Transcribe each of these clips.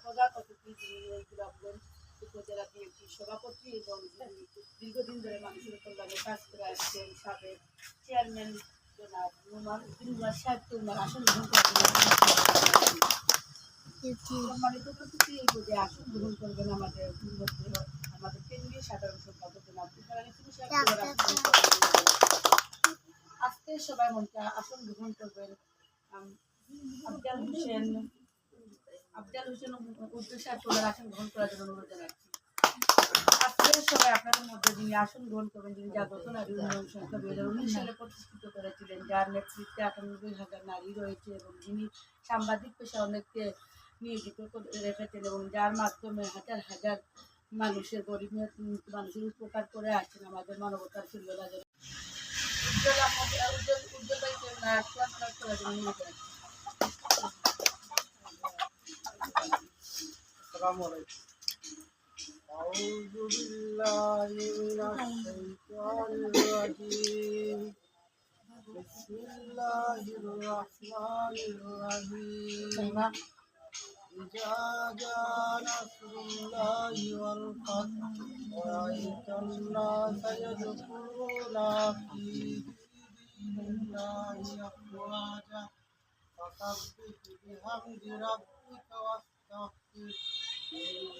এই উপজেলা বিএনপি সভাপতি এবং দীর্ঘদিন ধরে মানুষের কল্যাণে কাজ করে আসছেন সাবেক চেয়ারম্যান জনাব নুমান উল্লাহ সাহেবকে ওনার আসন গ্রহণ সম্মানিত উপস্থিতি এই পদে আসন গ্রহণ করবেন আমাদের আমাদের কেন্দ্রীয় সাধারণ সম্পাদক জনাব সাহেব। আজকে সবাই মঞ্চে আসন গ্রহণ করবেন আফজাল হোসেন আফজাল হোসেন উদ্দিন সাহেব আসন গ্রহণ করার জন্য অনুরোধ জানাচ্ছি। আজকে সবাই আপনাদের মধ্যে যিনি আসন গ্রহণ করবেন, যিনি জাগ্রত নারী দুই হাজার উনিশ সালে প্রতিষ্ঠিত করেছিলেন, যার নেতৃত্বে আটানব্বই হাজার নারী রয়েছে এবং যিনি সাংবাদিক পেশা অনেককে নিয়োজিত রেখেছেন এবং যার মাধ্যমে হাজার হাজার মানুষের, গরিব মানুষের উপকার করে আসছেন আমাদের মানবতার যেন উজ্জ্বল উজ্জ্বল উজ্জ্বল ভাইকে ওনার প্রশ্ন করার জন্য অনুরোধ জানাচ্ছি। السلام عليكم أعوذ بالله من الشيطان الرجيم بسم الله الرحمن الرحيم إذا جاء نصر الله والفتح ورأيت الناس يدخلون في دين الله أفواجا فسبح بحمد ربك واستغفر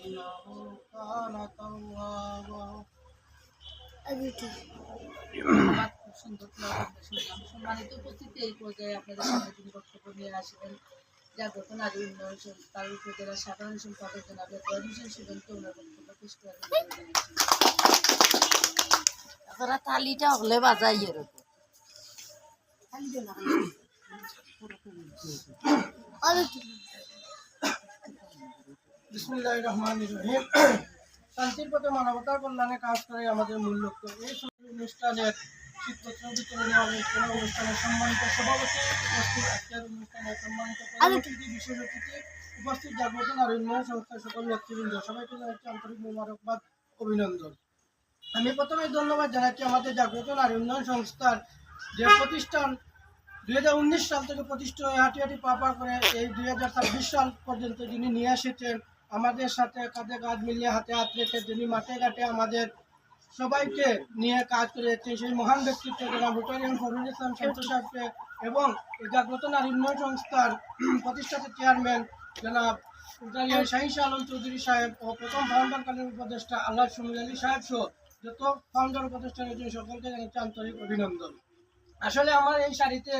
إنه كان توابا আমার খুব সুন্দর প্লট শুনলাম সম্মানিত উপস্থিতি এই পর্যায়ে আপনাদের সামনে তিনি বক্তব্য নিয়ে আসবেন জাগ্রত নারী উন্নয়ন সংস্থার উপজেলা সাধারণ সম্পাদক জনাব ইব্রাহিম হোসেন সুগন্ত ওনার বক্তব্য পেশ করার জন্য অনুরোধ জানাচ্ছি। আপনারা তালিটা হলে বাজাই এরকম বিসমুল্লাহ রহমান রহিম। শান্তির পথে মানবতার কল্যাণে কাজ করে আমাদের মূল লক্ষ্য। এই অনুষ্ঠানের শিক্ষক বিতরণী অনুষ্ঠানে অনুষ্ঠানের সম্মানিত সভাপতি উপস্থিত। আজকের অনুষ্ঠানের সম্মানিত অতিথি বিশেষ অতিথি উপস্থিত জাগ্রত নারী উন্নয়ন সংস্থার সকল নেতৃবৃন্দ। সবাইকে জানাচ্ছি আন্তরিক মোবারকবাদ অভিনন্দন। আমি প্রথমে ধন্যবাদ জানাচ্ছি আমাদের জাগ্রত নারী উন্নয়ন সংস্থার যে প্রতিষ্ঠান দুই হাজার উনিশ সাল থেকে প্রতিষ্ঠিত হয়ে হাঁটি হাঁটি পা পা করে এই দুই হাজার ছাব্বিশ সাল পর্যন্ত যিনি নিয়ে এসেছেন আমাদের সাথে কাঁধে কাঁধ মিলিয়ে হাতে হাত রেখে যিনি মাঠে ঘাটে আমাদের সবাইকে নিয়ে কাজ করে যাচ্ছেন, সেই মহান ব্যক্তিত্ব জনাব রোটারিয়ান ফরুল ইসলাম সাহেবকে এবং জাগ্রত নারী উন্নয়ন সংস্থার প্রতিষ্ঠাতা চেয়ারম্যান জনাব রোটারিয়ান শাহিন শাহ আলম চৌধুরী সাহেব ও প্রথম ফাউন্ডারকালীন উপদেষ্টা আল্লাহ সুমিল আলী সাহেব সহ যত ফাউন্ডার উপদেষ্টা রয়েছেন, সকলকে জানাচ্ছি আন্তরিক অভিনন্দন। আসলে আমার এই শাড়িতে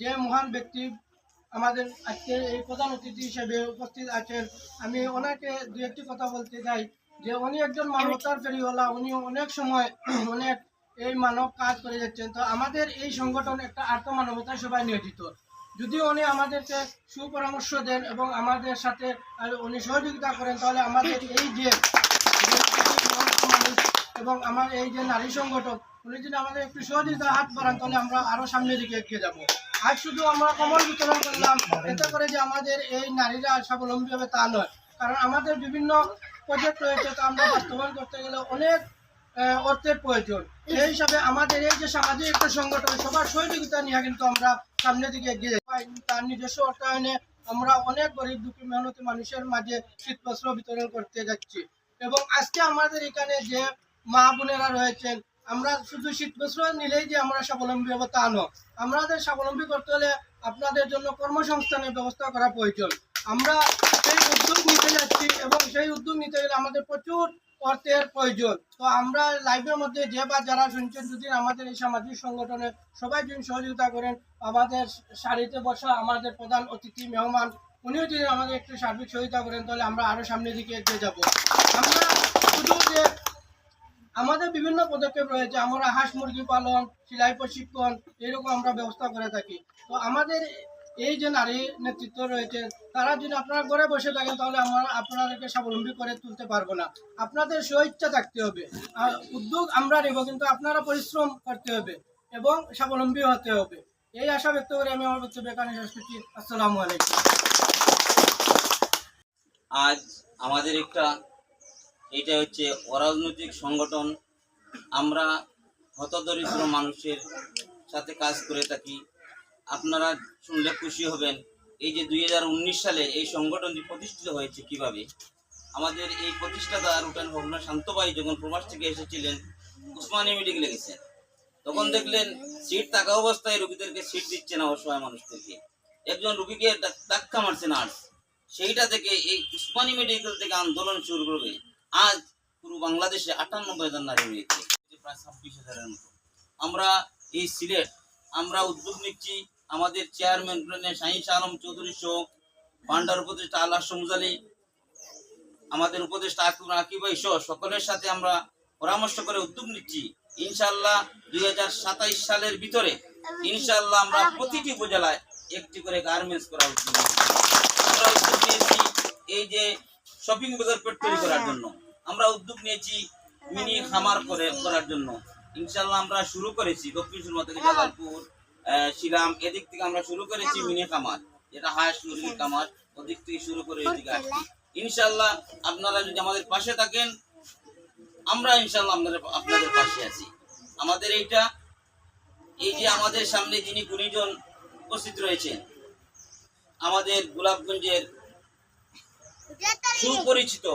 যে মহান ব্যক্তি আমাদের আজকে এই প্রধান অতিথি হিসেবে উপস্থিত আছেন। আমি ওনাকে দু একটি কথা বলতে চাই, যে উনি একজন মানবতার ফেরিওয়ালা, উনি অনেক সময় অনেক এই মানব কাজ করে যাচ্ছেন। তো আমাদের এই সংগঠন একটা আর্থ মানবতার সবাই নিয়োজিত। যদি উনি আমাদেরকে সুপরামর্শ দেন এবং আমাদের সাথে উনি সহযোগিতা করেন, তাহলে আমাদের এই যে এবং আমার এই যে নারী সংগঠন উনি যদি আমাদের একটু সহযোগিতা হাত বাড়ান, তাহলে আমরা আরও সামনের দিকে এগিয়ে যাব। আজ শুধু আমরা বিতরণ করলাম। এতে করে যে আমাদের এই নারীরা স্বাবলম্বী হবে তা নয়। কারণ আমাদের বিভিন্ন প্রজেক্ট রয়েছে আমরা বাস্তবায়ন করতে গেলে অনেক অর্থের প্রয়োজন। হিসাবে আমাদের এই যে সামাজিক একটা সংগঠন সবার সহযোগিতা নিয়ে কিন্তু আমরা সামনের দিকে এগিয়ে তার নিজস্ব অর্থায়নে আমরা অনেক গরিব, দুঃখী, মেহনতি মানুষের মাঝে শীত বস্ত্র বিতরণ করতে যাচ্ছি। এবং আজকে আমাদের এখানে যে মা বোনেরা রয়েছেন আমরা শুধু শীত বস্ত্র নিলেই যে আমরা স্বাবলম্বী হব তা নয়। আমাদের স্বাবলম্বী করতে হলে আপনাদের জন্য কর্মসংস্থানের ব্যবস্থা করা প্রয়োজন। আমরা সেই উদ্যোগ নিতে যাচ্ছি এবং সেই উদ্যোগ নিতে গেলে আমাদের প্রচুর অর্থের প্রয়োজন। তো আমরা লাইভের মধ্যে যে বা যারা শুনছেন, যদি আমাদের এই সামাজিক সংগঠনে সবাই যদি সহযোগিতা করেন, আমাদের শাড়িতে বসা আমাদের প্রধান অতিথি, মেহমান, উনিও যদি আমাদের একটু সার্বিক সহযোগিতা করেন, তাহলে আমরা আরও সামনের দিকে এগিয়ে যাব। আমরা শুধু যে আমাদের বিভিন্ন পদক্ষেপ রয়েছে। আমরা হাঁস মুরগি পালন, সেলাই প্রশিক্ষণ, এরকম আমরা ব্যবস্থা করে থাকি। তো আমাদের এই যে নারী নেতৃত্ব রয়েছে, তারা যদি আপনারা ঘরে বসে থাকেন, তাহলে আমরা আপনাদেরকে স্বাবলম্বী করে তুলতে পারব না। আপনাদের স্বইচ্ছা থাকতে হবে। আর উদ্যোগ আমরা নেব, কিন্তু আপনারা পরিশ্রম করতে হবে এবং স্বাবলম্বী হতে হবে। এই আশা ব্যক্ত করে আমি আমার বক্তব্য এখানে শেষ করছি। আসসালামু আলাইকুম। আজ আমাদের একটা এটা হচ্ছে অরাজনৈতিক সংগঠন। আমরা হতদরিদ্র মানুষের সাথে কাজ করে থাকি। আপনারা শুনলে খুশি হবেন, এই যে দুই হাজার উনিশ সালে এই সংগঠনটি প্রতিষ্ঠিত হয়েছে কীভাবে? আমাদের এই প্রতিষ্ঠাতা রুটান ভবনা শান্তবাই যখন প্রবাস থেকে এসেছিলেন, উসমানী মেডিকেলে গেছেন তখন দেখলেন, সিট থাকা অবস্থায় রুগীদেরকে সিট দিচ্ছে না অসহায় মানুষদেরকে। একজন রুগীকে ধাক্কা মারছে নার্স। সেইটা থেকে এই উসমানী মেডিকেল থেকে আন্দোলন শুরু করবে। আজ পুরো বাংলাদেশে আটান্নব্বই হাজার নারী রয়েছে প্রায় ছাব্বিশ হাজারের মতো। আমরা এই সিলেট, আমরা উদ্যোগ নিচ্ছি আমাদের চেয়ারম্যান শাহিন আলম চৌধুরী সহ পান্ডার উপদেষ্টা আল্লাহ সমজালি আমাদের উপদেষ্টা আকিব আকিব ভাই সহ সকলের সাথে আমরা পরামর্শ করে উদ্যোগ নিচ্ছি। ইনশাল্লাহ দুই সালের ভিতরে ইনশাল্লাহ আমরা প্রতিটি উপজেলায় একটি করে গার্মেন্টস করা উচিত আমরা উদ্যোগ নিয়েছি এই যে শপিং বাজার পেট তৈরি করার জন্য। আমরা উদ্যোগ নিয়েছি মিনি খামার করে করার জন্য। ইনশাল্লাহ আমরা শুরু করেছি দক্ষিণ সুরমা থেকে জালালপুর শিলাম এদিক থেকে আমরা শুরু করেছি মিনি খামার যেটা হাঁস মুরগির খামার ওদিক থেকে শুরু করে এদিকে আসছি। ইনশাল্লাহ আপনারা যদি আমাদের পাশে থাকেন আমরা ইনশাল্লাহ আপনাদের আপনাদের পাশে আছি। আমাদের এইটা এই যে আমাদের সামনে যিনি গুণীজন উপস্থিত রয়েছেন আমাদের গোলাপগঞ্জের সুপরিচিত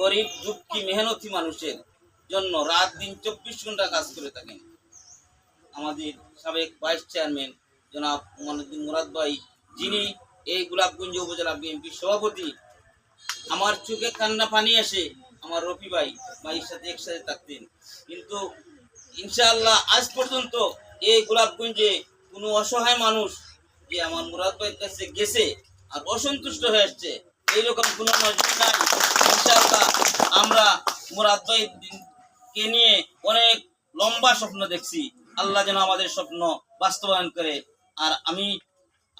গরিব, দুঃখী, মেহনতি মানুষের জন্য রাত দিন চব্বিশ ঘণ্টা কাজ করে থাকেন। আমাদের সাবেক ভাইস চেয়ারম্যান জনাব মনুদ্দিন মুরাদ ভাই, যিনি এই গোলাপগঞ্জ উপজেলা বিএনপির সভাপতি, আমার চোখে কান্না পানি আসে, আমার রফি ভাই, ভাইয়ের সাথে একসাথে থাকতেন। কিন্তু ইনশাআল্লাহ আজ পর্যন্ত এই গোলাপগঞ্জে কোনো অসহায় মানুষ যে আমার মুরাদ ভাইয়ের কাছে গেছে আর অসন্তুষ্ট হয়ে আসছে এইরকম কোনো নজির নাই। ইনশাআল্লাহ আমরা মুরাদ কে নিয়ে অনেক লম্বা স্বপ্ন দেখছি। আল্লাহ যেন আমাদের স্বপ্ন বাস্তবায়ন করে। আর আমি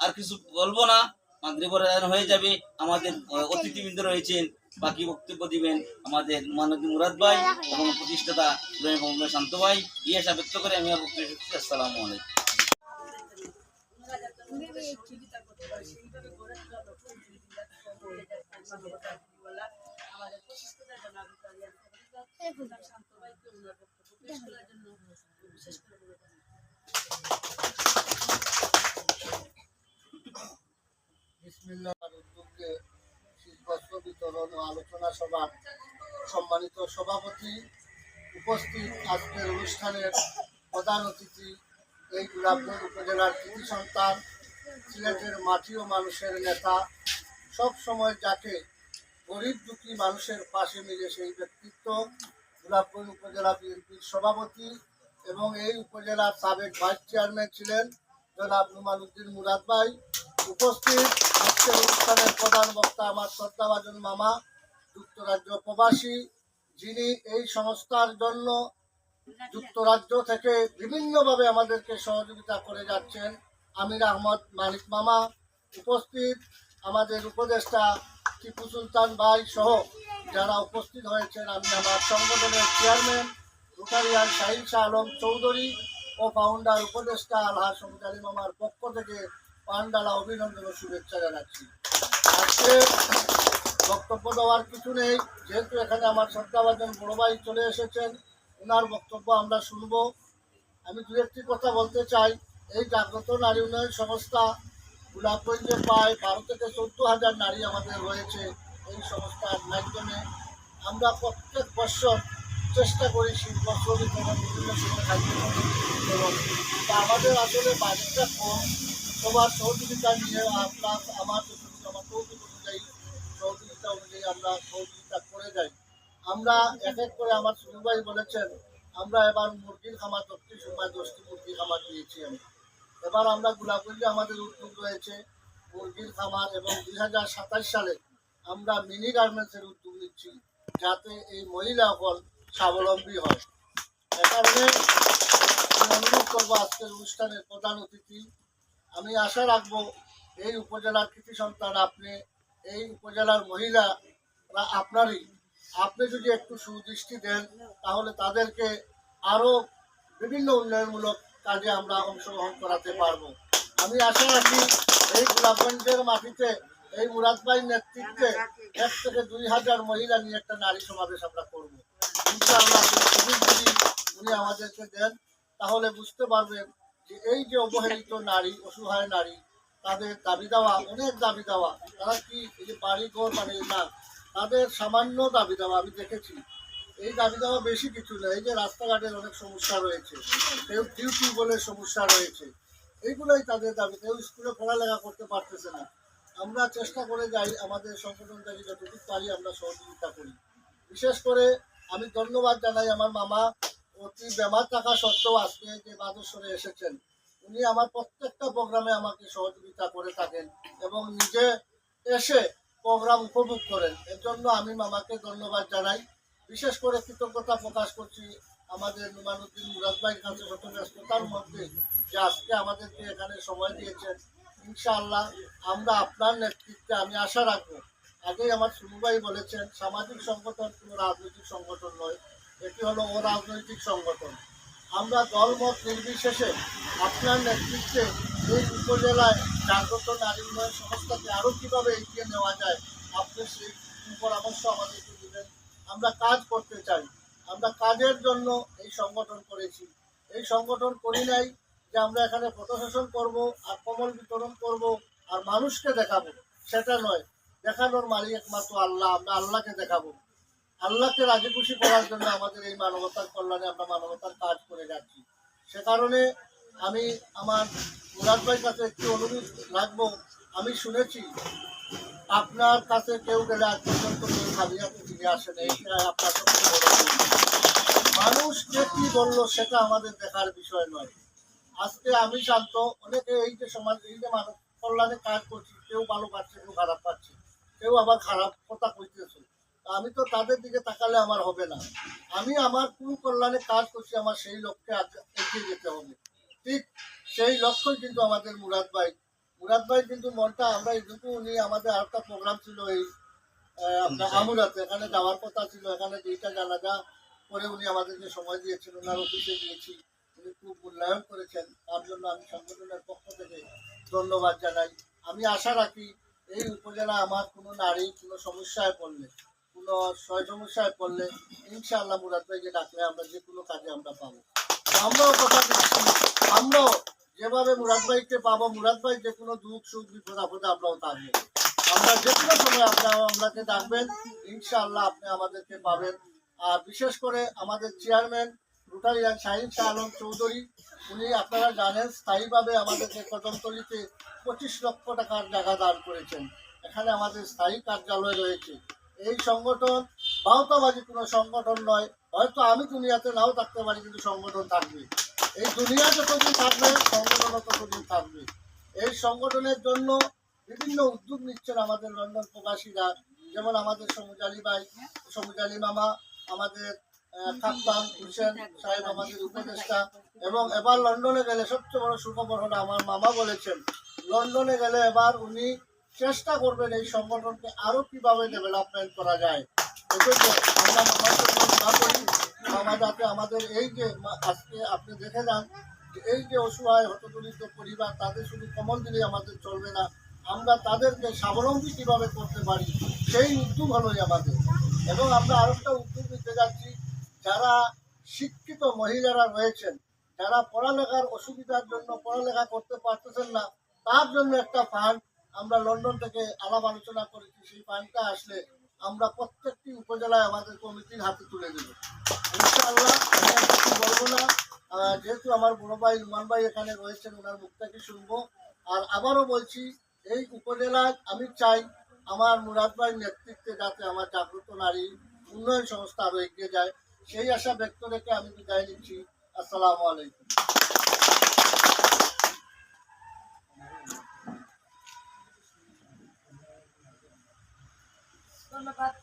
আর কিছু বলব না, মাগরিবর হয়ে যাবে, আমাদের অতিথিবৃন্দ রয়েছেন, বাকি বক্তব্য দিবেন আমাদের মানবী মুরাদ ভাই এবং প্রতিষ্ঠাতা শান্ত ভাই। ইয়ে আশা ব্যক্ত করে আমি আর বক্তব্য। আসসালামু আলাইকুম। উদ্যোগে শীতবস্ত্র বিতরণ ও আলোচনা সভার সম্মানিত সভাপতি উপস্থিত আজকের অনুষ্ঠানের প্রধান অতিথি এই গোলাপগঞ্জ উপজেলার কৃতি সন্তান সিলেটের মাটি ও মানুষের নেতা সব সময় যাকে গরিব দুঃখী মানুষের পাশে মিলে সেই ব্যক্তিত্ব গোলাপগঞ্জ উপজেলা বিএনপির সভাপতি এবং এই উপজেলার সাবেক ভাইস চেয়ারম্যান ছিলেন জনাব নুমান উদ্দিন মুরাদ ভাই। উপস্থিত আজকের অনুষ্ঠানের প্রধান বক্তা আমার শ্রদ্ধাভাজন মামা, যুক্তরাজ্য প্রবাসী, যিনি এই সংস্থার জন্য যুক্তরাজ্য থেকে বিভিন্নভাবে আমাদেরকে সহযোগিতা করে যাচ্ছেন, আমির আহমদ মানিক মামা। উপস্থিত আমাদের উপদেষ্টা টিপু সুলতান ভাই সহ যারা উপস্থিত হয়েছেন, আমি আমার সংগঠনের চেয়ারম্যান রুটারিয়ান শাহিন শাহ আলম চৌধুরী ও ফাউন্ডার উপদেষ্টা আলহা সমুদারি মামার পক্ষ থেকে পান্ডালা অভিনন্দন ও শুভেচ্ছা জানাচ্ছি। আজকে বক্তব্য দেওয়ার কিছু নেই, যেহেতু এখানে আমার শ্রদ্ধাভাজন বড় ভাই চলে এসেছেন, ওনার বক্তব্য আমরা শুনব। আমি দু একটি কথা বলতে চাই। এই জাগ্রত নারী উন্নয়ন সংস্থা গোলাপগঞ্জে প্রায় বারো থেকে চোদ্দ হাজার নারী আমাদের রয়েছে এই সংস্থার মাধ্যমে। আমরা প্রত্যেক বছর চেষ্টা করি শীত বস্ত্র বিতরণ বিভিন্ন সময় খাদ্য আমাদের আসলে বাজেটটা কম। সবার সহযোগিতা নিয়ে আপনার আমার আমার তৌফিক অনুযায়ী, সহযোগিতা অনুযায়ী আমরা সহযোগিতা করে যাই। আমরা এক এক করে আমার সুনীল বলেছেন, আমরা এবার মুরগির খামার দক্ষিণ সময় দশটি মুরগির খামার দিয়েছি আমি। এবার আমরা গোলাপগঞ্জে আমাদের উদ্যোগ রয়েছে। মুরগির খামার এবং দুই হাজার সাতাশ সালে আমরা মিনি গার্মেন্টসের উদ্যোগ নিচ্ছি যাতে এই মহিলা হল স্বাবলম্বী হয়। এ কারণে অনুরোধ করব আজকের অনুষ্ঠানের প্রধান অতিথি। আমি আশা রাখব এই উপজেলার কৃতি সন্তান আপনি, এই উপজেলার মহিলারা আপনারই। আপনি যদি একটু সুদৃষ্টি দেন, তাহলে তাদেরকে আরও বিভিন্ন উন্নয়নমূলক কাজে আমরা অংশগ্রহণ করাতে পারব। আমি আশা রাখি এই গোলাপগঞ্জের মাটিতে এই মুরাদ ভাই নেতৃত্বে এক থেকে দুই হাজার মহিলা নিয়ে একটা নারী সমাবেশ আমরা করব। যদি উনি আমাদেরকে দেন, তাহলে বুঝতে পারবেন যে এই যে অবহেলিত নারী, অসহায় নারী, তাদের দাবি দেওয়া, অনেক দাবি দেওয়া, তারা কি এই যে বাড়ি ঘর মানে না, তাদের সামান্য দাবি দেওয়া আমি দেখেছি। এই দাবি দেওয়া বেশি কিছু না এই যে রাস্তাঘাটের অনেক সমস্যা রয়েছে কেউ ডিউটি বলে সমস্যা রয়েছে, এইগুলোই তাদের দাবি। কেউ স্কুলে পড়ালেখা করতে পারতেছে না। আমরা চেষ্টা করে যাই, আমাদের সংগঠন থেকে যতটুকু পারি আমরা সহযোগিতা করি। বিশেষ করে আমি ধন্যবাদ জানাই আমার মামা অতি বেমার থাকা সত্ত্বেও আজকে যে বাদেশ্বরে এসেছেন, উনি আমার প্রত্যেকটা প্রোগ্রামে আমাকে সহযোগিতা করে থাকেন এবং নিজে এসে প্রোগ্রাম উপভোগ করেন। এর জন্য আমি মামাকে ধন্যবাদ জানাই। বিশেষ করে কৃতজ্ঞতা প্রকাশ করছি আমাদের নুমানুদ্দিন মুরাদ ভাইয়ের কাছে ব্যস্ততার মধ্যে যে আজকে আমাদেরকে এখানে সময় দিয়েছেন। ইনশাআল্লাহ আমরা আপনার নেতৃত্বে আমি আশা রাখব, আগেই আমার সুনুভাই বলেছেন, সামাজিক সংগঠন কোনো রাজনৈতিক সংগঠন নয়, এটি হলো অরাজনৈতিক সংগঠন। আমরা দলমত নির্বিশেষে আপনার নেতৃত্বে এই উপজেলায় জাগ্রত নারী উন্নয়ন সংস্থাকে আরও কীভাবে এগিয়ে নেওয়া যায়, আপনি সেই পরামর্শ আমাদেরকে আমরা কাজ করতে চাই। আমরা কাজের জন্য এই সংগঠন করেছি। এই সংগঠন করি নাই যে আমরা এখানে প্রশাসন করব, আর কমল বিতরণ করব, আর মানুষকে দেখাবো। সেটা নয়। দেখানোর মালিক একমাত্র আল্লাহ। আমরা আল্লাহকে দেখাবো। আল্লাহকে রাজি খুশি করার জন্য আমাদের এই মানবতার কল্যাণে আমরা মানবতার কাজ করে যাচ্ছি। সে কারণে আমি আমার মুরাদ ভাইয়ের কাছে একটু অনুরোধ রাখব আমি শুনেছি, আপনার কাছে কেউ গেলে আজ পর্যন্ত কেউ খালি হাতে ফিরে আসেন আপনার। মানুষ কে কি বলল সেটা আমাদের দেখার বিষয় নয়। আজকে আমি শান্ত অনেকে এই যে সমাজ, এই যে মানব কল্যাণে কাজ করছি, কেউ ভালো পাচ্ছে, কেউ খারাপ পাচ্ছে, কেউ আবার খারাপ কথা কইতেছে। আমি তো তাদের দিকে তাকালে আমার হবে না। আমি আমার কোন কল্যাণে কাজ করছি, আমার সেই লক্ষ্যে এগিয়ে যেতে হবে। ঠিক সেই লক্ষ্যই কিন্তু আমাদের মুরাদ ভাই মুরাদ ভাই কিন্তু মনটা আমরা এইটুকু উনি আমাদের আরেকটা প্রোগ্রাম ছিল এই আপনার আমুরাতে এখানে যাওয়ার কথা ছিল এখানে দুইটা জানাজা করে উনি আমাদেরকে সময় দিয়েছেন ওনার অফিসে দিয়েছি উনি খুব মূল্যায়ন করেছেন তার জন্য আমি সংগঠনের পক্ষ থেকে ধন্যবাদ জানাই। আমি আশা রাখি এই উপজেলা আমার কোনো নারী কোনো সমস্যায় পড়লে কোনো সয় সমস্যায় পড়লে ইনশাআল্লাহ মুরাদ ভাইকে ডাকলে আমরা যে কোনো কাজে আমরা পাবো। আমরাও কথা আমরাও যেভাবে মুরাদ ভাইকে পাবো, মুরাদ ভাই যে কোনো দুঃখ সুখ বিপদ আপদে আমরাও থাকব আমরা যে কোনো সময় আপনারা আমাকে ডাকবেন, ইনশাআল্লাহ আপনি আমাদেরকে পাবেন। আর বিশেষ করে আমাদের চেয়ারম্যান রুটারিয়ান শাহিন শাহ আলম চৌধুরী, উনি আপনারা জানেন, স্থায়ীভাবে আমাদেরকে কদমতলিতে পঁচিশ লক্ষ টাকার জায়গা দান করেছেন। এখানে আমাদের স্থায়ী কার্যালয় রয়েছে। এই সংগঠন বাহতাবাজি কোনো সংগঠন নয়, হয়তো আমি দুনিয়াতে নাও থাকতে পারি, কিন্তু সংগঠন থাকবে। এই দুনিয়া যতদিন থাকবে সংগঠনও ততদিন থাকবে। এই সংগঠনের জন্য বিভিন্ন উদ্যোগ নিচ্ছেন আমাদের লন্ডন প্রবাসীরা, যেমন আমাদের ভাই মামা, আমাদের সাহেব, আমাদের উপদেষ্টা, এবং এবার লন্ডনে গেলে সবচেয়ে বড় সুখবর হলো আমার মামা বলেছেন, লন্ডনে গেলে এবার উনি চেষ্টা করবেন এই সংগঠনকে আরও কীভাবে ডেভেলপমেন্ট করা যায়। এজন্য আমরা মামার জন্য আমাদের এই যে আজকে আপনি দেখে যান এই যে অসহায় পরিবার, তাদের শুধু কমল আমাদের চলবে না। আমরা তাদেরকে স্বাবলম্বী কীভাবে করতে পারি, সেই উদ্যোগ হলোই আমাদের। এবং আমরা আরেকটা উদ্যোগ নিতে যাচ্ছি, যারা শিক্ষিত মহিলারা রয়েছেন, যারা পড়ালেখার অসুবিধার জন্য পড়ালেখা করতে পারতেছেন না, তার জন্য একটা ফান্ড আমরা লন্ডন থেকে আলাপ আলোচনা করেছি। সেই ফান্ডটা আসলে আমরা প্রত্যেকটি উপজেলায় আমাদের কমিটির হাতে তুলে দেব। ইনশাআল্লাহ, আমি বলব না। যেহেতু আমার বড় ভাই রুমান ভাই এখানে রয়েছেন, ওনার মুখ থেকে শুনব। আর আবারও বলছি, এই উপজেলায় আমি চাই আমার মুরাদ ভাই নেতৃত্বে যাতে আমার জাগ্রত নারী উন্নয়ন সংস্থা আরও এগিয়ে যায়। সেই আশা ব্যক্ত রেখে আমি বিদায় নিচ্ছি। আসসালামু আলাইকুম। ধন্যবাদ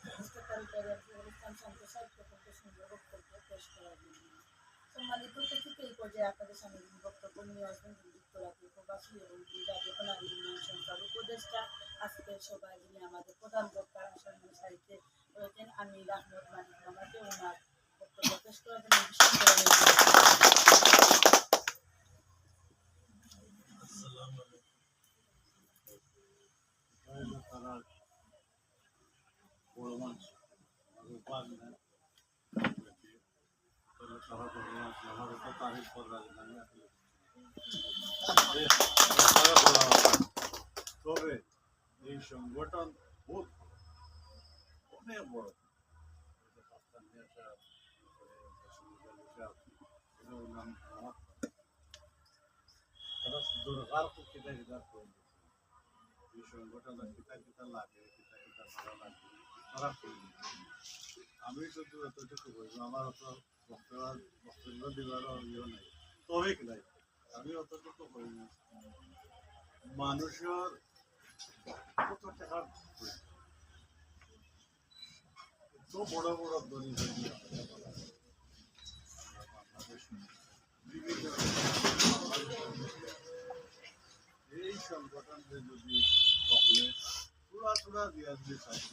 অনুষ্ঠান সম্প্রসার প্রকল্প সুন্দর বক্তব্য পেশ করার জন্য। সম্মানিত উপস্থিতি, এই পর্যায়ে আপনাদের সামনে যিনি বক্তব্য নিয়ে আসবেন যুক্তরাজ্য প্রবাসী এবং জাতীয় উন্নয়ন সংস্থার উপদেষ্টা। আজকের সভায় যিনি আমাদের প্রধান বক্তা সম্মান সাহিত্যে রয়েছেন আমির আহমদ মানিক মামাকে ওনার বক্তব্য পেশ করার জন্য বিশেষ করে অনুরোধ করছি। তবে এই সংগঠন বহুত বড়, অনেক বড় এই যে পাকিস্তানি সাহেব, তারপরে কাশ্মীরি সাহেব, এগুলোর নাম আমার তারা দুর্গার কিতা কিতা করে দিচ্ছে। এই সংগঠন কিতা কিতা লাগে কিতা কিতা ভালো লাগে তারা করে। আমি শুধু এতটুকু বলব আমার অত বক্তব্য বক্তব্য দেওয়ারও ইয়ে নাই। তহিক নাই। আমি অতটুকু বলব মানুষের কত এত বড় বড় এই সংগঠনকে যদি সকলে পুরা পুরা দিয়া সাহায্য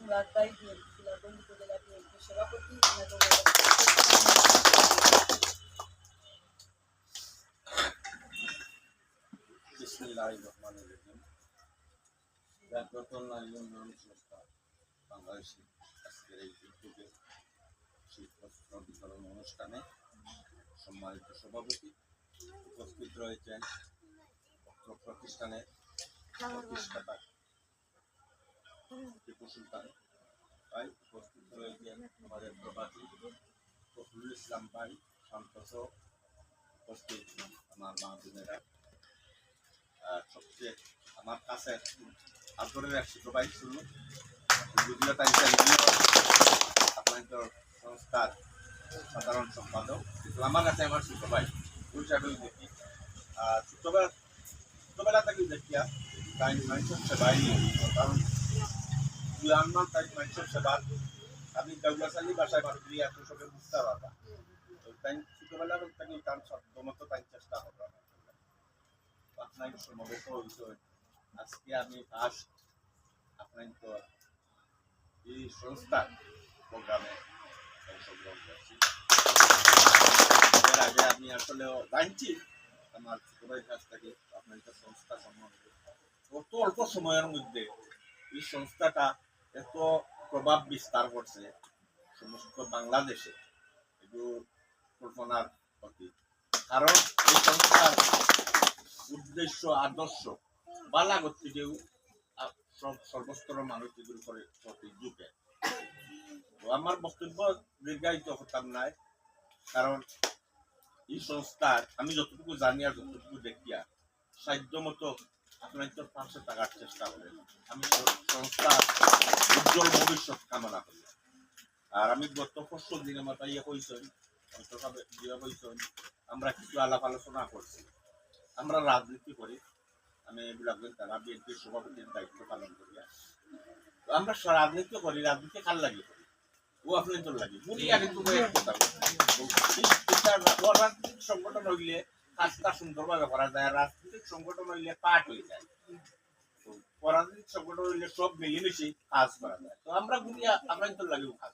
মুরাদবাই বিএনপি জেলাগঞ্জ উপজেলা বিএনপি সভাপতি বিসমিল্লাহির রহমানির রহিম জাগ্রত নারী সংস্থা বাংলাদেশি আজকের এই উদ্যোগে বিতরণ অনুষ্ঠানে সম্মানিত সভাপতি উপস্থিত রয়েছেন প্রতিষ্ঠানের প্রতিষ্ঠাতা টিপু সুলতান ভাই উপস্থিত রয়েছেন আমাদের প্রবাসী ফখরুল ইসলাম ভাই সন্তোষ উপস্থিত আমার মা বোনেরা সবচেয়ে আমার কাছে আগ্রহের এক ছোট ভাই ছিল যদিও তাই আপনাদের সংস্থার সাধারণ সম্পাদক কিন্তু আমার কাছে আমার ছোট ভাই ওই হিসাবেই দেখি ছোটবেলা ছোটবেলা থেকে দেখিয়া তাই মানুষের সেবাই কারণ আমি বাসায় দিয়ে বুঝতে পারবা তো থেকে তার সত্যমতো তাই চেষ্টা হবে আপনার সমবেত আজকে আমি ফার্স্ট আপনার তো এই সংস্থার প্রোগ্রামে আগে আমি আসলে জানছি, আমার ছোট কাছ থেকে আপনার সংস্থা সম্বন্ধে। অত অল্প সময়ের মধ্যে এই সংস্থাটা এত প্রভাব বিস্তার করছে সমস্ত বাংলাদেশে, এগুলো কল্পনার অতীত। কারণ এই সংস্থার উদ্দেশ্য, আদর্শ বা লাগত থেকেও আ- মানুষ এগুলো করে প্রতি যুগে তো আমার বক্তব্য দীর্ঘায়িত হতাম নাই, কারণ এই সংস্থার, আমি যতটুকু জানি আর যতটুকু দেখিয়া সাধ্য মতো আপনার তো পাশে থাকার চেষ্টা করেন আমি সংস্থার উজ্জ্বল ভবিষ্যৎ কামনা করি। আর আমি গত পরশু দিন আমার পাইয়া কইছেন কইছেন আমরা কিছু আলাপ আলোচনা করছি। আমরা রাজনীতি করি। আমি ব্লকের তারা বিএনপির সভাপতির দায়িত্ব পালন করি। আমরা রাজনীতি করি, রাজনীতি কার লাগে করি? ও আপনি তোর লাগে বুঝি আগে তুমি কথা সংগঠন হইলে কাজটা সুন্দরভাবে করা যায়, রাজনৈতিক সংগঠন হইলে পাঠ হয়ে যায়। রাজনৈতিক সংগঠন হইলে সব মিলেমিশে কাজ করা যায়। তো আমরা গুলি আমরা তোর লাগে কাজ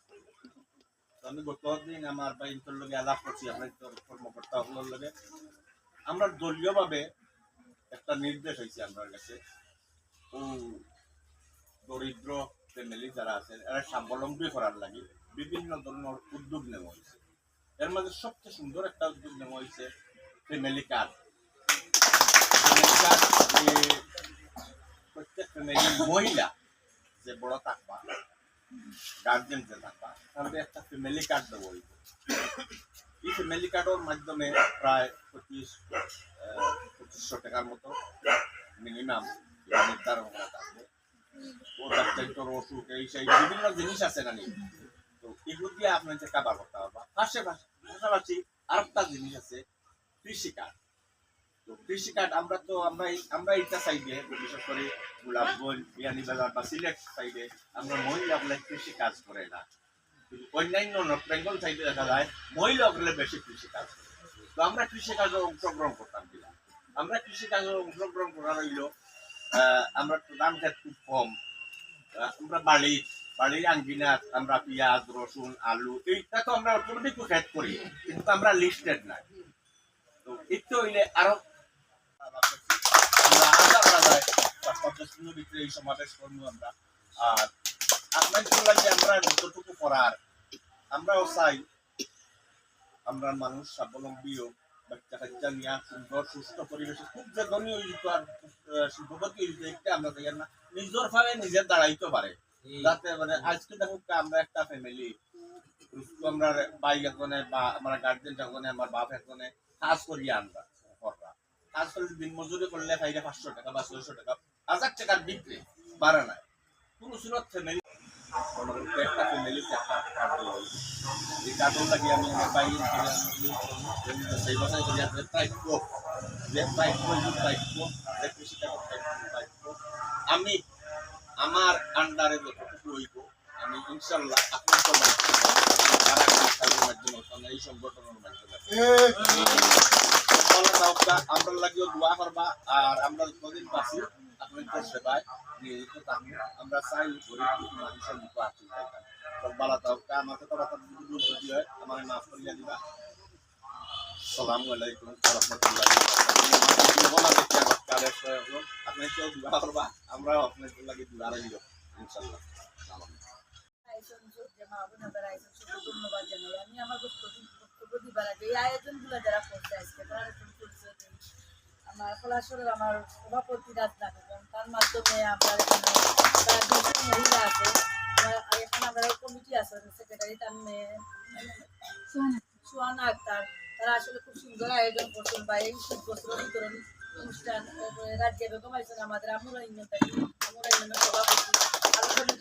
আমি গত দিন আমার বা ইন্তর লগে আলাপ করছি, আমরা কর্মকর্তা হলোর লগে। আমরা দলীয়ভাবে একটা নির্দেশ হয়েছে আমার কাছে। ও দরিদ্র ফ্যামিলি যারা আছে, এরা স্বাবলম্বী করার লাগে বিভিন্ন ধরনের উদ্যোগ নেওয়া হয়েছে এর মধ্যে সবচেয়ে সুন্দর একটা উদ্যোগ নেওয়া হয়েছে ফ্যামিলি কার্ড ফ্যামিলি প্রত্যেক ফ্যামিলি মহিলা যে বড় থাকবা গার্জেন যে থাকবা, তাহলে একটা ফ্যামিলি কার্ড দেবো এই ফ্যামিলি কার্ডের মাধ্যমে প্রায় পঁচিশ পঁচিশশো টাকার মতো মিনিমাম নির্ধারণ করা থাকবে। ও ডাক্তার অসুখ, এই সেই বিভিন্ন জিনিস আছে না নি? তো এগুলো দিয়ে আপনাদের কাবার করতে পারবা পাশাপাশি পাশাপাশি আরেকটা জিনিস আছে কৃষি কার্ড তো কৃষি কার্ড আমরা তো আমরা আমরা এইটা সাইডে বিশেষ করে গোলাপগঞ্জ বিয়ানীবাজার বা সিলেট সাইডে আমরা কৃষি কাজ করে না। কিন্তু অন্যান্য নর্থ বেঙ্গল সাইডে দেখা যায় বেশি কৃষি কাজ তো আমরা কৃষি কাজে অংশগ্রহণ করতাম কিনা? আমরা কৃষি কাজে অংশগ্রহণ করা আহ, আমরা তো দাম খেত খুব কম। আমরা বাড়ি বাড়ির আঙ্গিনা আমরা পেঁয়াজ রসুন আলু এইটা তো আমরা অটোমেটিক খেত করি কিন্তু আমরা লিস্টেড নাই। তো হইলে আরও আমরা আশা করা যায় পঞ্চাশ দিনের ভিতরে এই সমাবেশ করব আমরা। আর আপনার বললাম আমরা যতটুকু করার আমরাও চাই আমরা মানুষ স্বাবলম্বী হোক বাচ্চা কাচ্চা নিয়ে সুন্দর সুস্থ পরিবেশে খুব যে ধনী হয়েছে আর আহ, শিল্পপতি হয়েছে একটা আমরা দেখেন না নিজের ফালে নিজে দাঁড়াইতে পারে। যাতে মানে আজকে দেখুন আমরা একটা ফ্যামিলি আমরা বাইক একজনে বা আমার গার্জেন একজনে আমার বাপ একজনে কাজ করি আমরা কাজ করে দিন মজুরি করলে খাইলে পাঁচশো টাকা বা ছয়শো টাকা হাজার টাকার বিক্রি, বাড়ে নাই কোনো সুরত ফ্যামিলি আমি বাইক সেই বছর করি আমি আমার আন্ডারে যতটুকু হইব আমি ইনশাল্লাহ আপনার মাধ্যমে এই সংগঠনের মাধ্যমে আমরা লাগিও দোয়া করবা আর আমরা কদিন পাচ্ছি আপনাদের সেবায় নিয়োজিত থাকি আমরা চাই গরিব মানুষের মুখ আসি বালা দাওকা আমাকে তো রাতার যদি হয় আমার মাফ করিয়া দিবা। সালামু আলাইকুম রহমতুল্লাহ আপনি কেউ দোয়া করবা আমরাও আপনাদের লাগে দোয়া রাখি ইনশাল্লাহ মা বোনেরা আয়োজন ধন্যবাদ জানাই। আমি আমার বক্তব্য বক্তব্য দিবার আগে এই আয়োজনগুলো যারা করছে আজকে তারা একদম আমার কলাসরের আমার সভাপতি রাজনাথ এবং তার মাধ্যমে আমরা এখানে প্রায় দুজন মহিলা আছে এখানে আমরা কমিটি আছে সেক্রেটারি তার মেয়ে সুহানা আক্তার। তারা আসলে খুব সুন্দর আয়োজন করছেন বা এই শীত বস্ত্র বিতরণ অনুষ্ঠান রাজ্যে বেগম আছেন আমাদের আমরা সভাপতি আরও কমিটির আবার রয়েছেন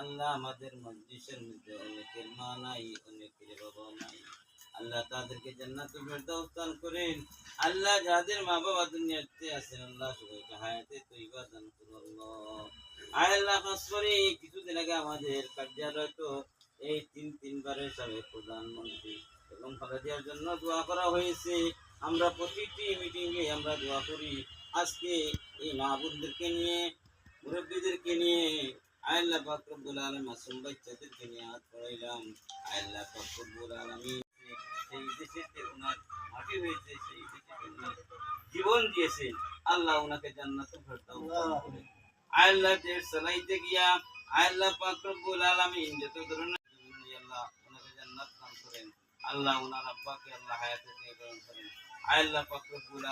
আল্লাহ আমাদের মজলিসের মধ্যে অনেকের মা নাই, অনেকের বাবা নাই। আল্লাহ তাদেরকে জান্নাতুল ফেরদাউস করেন। আল্লাহ যাদের মা বাবা দুনিয়াতে আছেন, আল্লাহ সবাইকে হায়াতে তৈবা দান করুন আল্লাহ। আল্লাহ খাস করে কিছুদিন আগে আমাদের কার্যালয় তো এই তিন, তিনবারের সাবেক প্রধানমন্ত্রী এবং খালেদিয়ার জন্য দোয়া করা হয়েছে। আমরা প্রতিটি মিটিংয়ে আমরা দোয়া করি। আজকে এই মাহবুবদেরকে নিয়ে, মুরব্বীদেরকে নিয়ে আল্লাহ পাকরবুল আলম মাসুম বাচ্চাদেরকে নিয়ে হাত পড়াইলাম। আল্লাহ আলমী সেই দেশেতে ওনার মাটি হয়েছে সেই উনি জীবন দিয়েছেন আল্লাহ ওনাকে জান্নাতে আল্লাহ। চালাইতে গিয়া আল্লাহ আলমিন যত ধরনের আল্লাহ ওনাকে জান্নাত দান করেন। আল্লাহ ওনার আব্বাকে আল্লাহ হায়াতে দিয়ে গ্রহণ করেন। আল্লাহ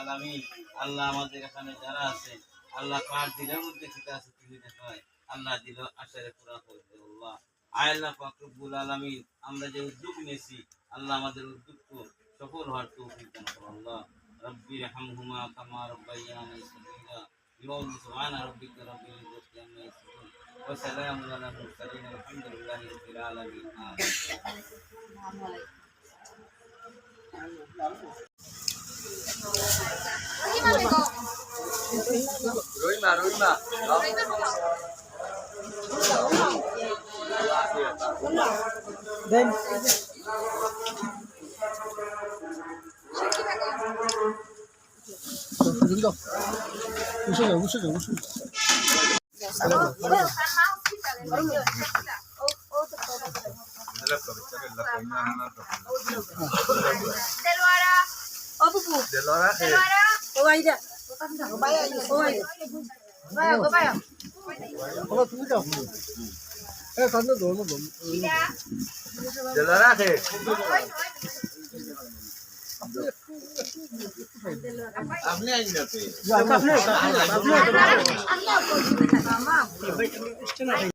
আলমিন আল্লাহ আমাদের এখানে যারা আছে আল্লাহ কার দিলের মধ্যে সেটা আছে তুমি দেখায়। আল্লাহ দিল আশারে পুরা করে দেয় আল্লাহ আল্লাহ পাকরবুল আলমিন আমরা যে উদ্যোগ নিয়েছি আল্লাহ আমাদের উদ্যোগকে সফল হওয়ার তৌফিক দান করো আল্লাহ রব্বি রহমহুমা কামা রব্বাইয়ানি সগীরা يوم سبحان ربك رب العزة عما يصفون وسلام على المرسلين والحمد لله رب العالمين آمين ও বুবু ও আইরা ও ভাই আইরা ও আইরা ও ভাই আপনি আইন আপনি আপনি আপনি